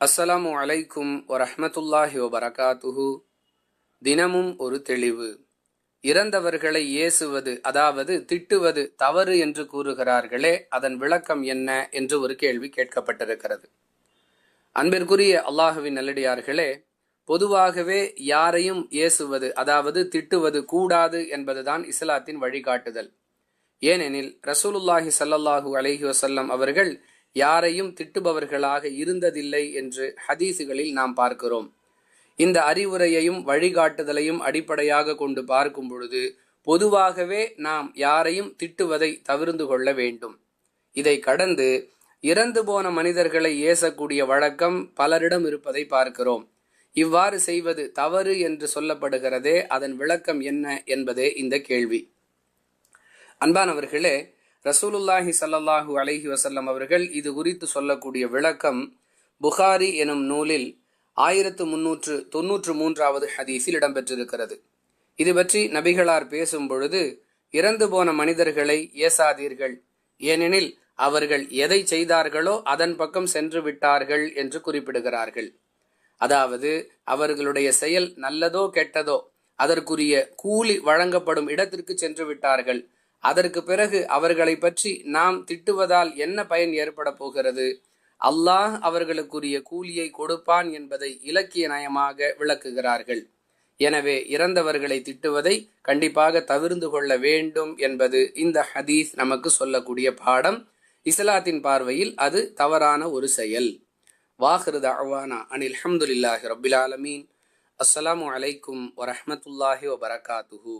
அஸ்ஸலாமு அலைக்கும் வரஹமத்துல்லாஹி வபரகாத்துஹு. தினமும் ஒரு தெளிவு. இறந்தவர்களை ஏசுவது அதாவது திட்டுவது தவறு என்று கூறுகிறார்களே அதன் விளக்கம் என்ன என்று ஒரு கேள்வி கேட்கப்பட்டிருக்கிறது. அன்பிற்குரிய அல்லாஹுவின் நல்லடியார்களே பொதுவாகவே யாரையும் ஏசுவது அதாவது திட்டுவது கூடாது என்பதுதான் இஸ்லாத்தின் வழிகாட்டுதல். ஏனெனில் ரசூலுல்லாஹி சல்லல்லாஹூ அலஹி வசல்லம் அவர்கள் யாரையும் திட்டுபவர்களாக இருந்ததில்லை என்று ஹதீசுகளில் நாம் பார்க்கிறோம். இந்த அறிவுரையையும் வழிகாட்டுதலையும் அடிப்படையாக கொண்டு பார்க்கும் பொழுது பொதுவாகவே நாம் யாரையும் திட்டுவதை தவிர்ந்து கொள்ள வேண்டும். இதை கடந்து இறந்து போன மனிதர்களை ஏசக்கூடிய வழக்கம் பலரிடம் இருப்பதை பார்க்கிறோம். இவ்வாறு செய்வது தவறு என்று சொல்லப்படுகிறதே அதன் விளக்கம் என்ன என்பதே இந்த கேள்வி. அன்பானவர்களே ரசூலுல்லாஹி சல்லாஹூ அலஹி வசல்லம் அவர்கள் இது குறித்து சொல்லக்கூடிய விளக்கம் புகாரி எனும் நூலில் ஆயிரத்து முன்னூற்று தொன்னூற்று மூன்றாவது ஹதீஸில் இடம்பெற்றிருக்கிறது. இது பற்றி நபிகளார் பேசும் பொழுது இறந்து போன மனிதர்களை ஏசாதீர்கள் ஏனெனில் அவர்கள் எதை செய்தார்களோ அதன் பக்கம் சென்று விட்டார்கள் என்று குறிப்பிடுகிறார்கள். அதாவது அவர்களுடைய செயல் நல்லதோ கெட்டதோ அதற்குரிய கூலி வழங்கப்படும் இடத்திற்கு சென்று விட்டார்கள் அதற்கு பிறகு அவர்களை பற்றி நாம் திட்டுவதால் என்ன பயன் ஏற்பட போகிறது? அல்லாஹ் அவர்களுக்குரிய கூலியை கொடுப்பான் என்பதை இலக்கிய நயமாக விளக்குகிறார்கள். எனவே இறந்தவர்களை திட்டுவதை கண்டிப்பாக தவிர்ந்து கொள்ள வேண்டும் என்பது இந்த ஹதீஸ் நமக்கு சொல்லக்கூடிய பாடம். இஸ்லாத்தின் பார்வையில் அது தவறான ஒரு செயல். வாஹிருத அவானா அனில் அஹமதுல்லாஹி ரபில் ஆலமீன். அஸ்ஸலாமு அலைக்கும் வரமத்துல்லாஹி வபரகாத்துஹூ.